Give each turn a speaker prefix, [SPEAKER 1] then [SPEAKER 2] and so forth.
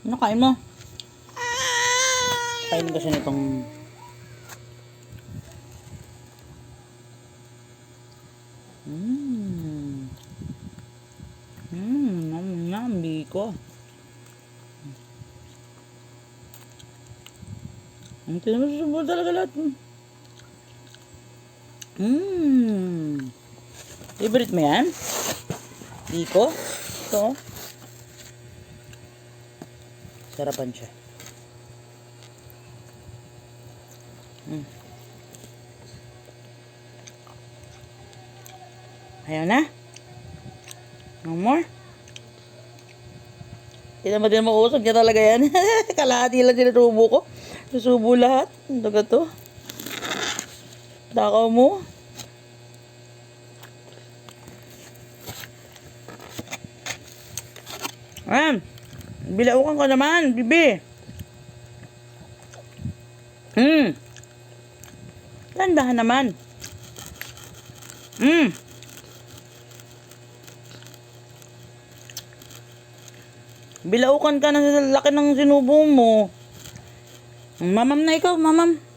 [SPEAKER 1] Ano kain mo? Kain kasi nitong... Mmm. Mmm, nam nam, biko. Ang tinamasubo talaga lahat. Mmm. Favorite mo yan? Biko? Ito. oh. Sarapan siya. Mm. Ayaw na? No more? Hindi naman din mausog niya talaga yan. Kalahati lang sinusubo ko. Susubo lahat. Ang daga to. Takaw mo. Ah, bilaukan ko naman, bibi. Hmm. Tandahan naman. Hmm. Bilaukan ka na sa laki ng sinubo mo. Mamam na ikaw, mamam.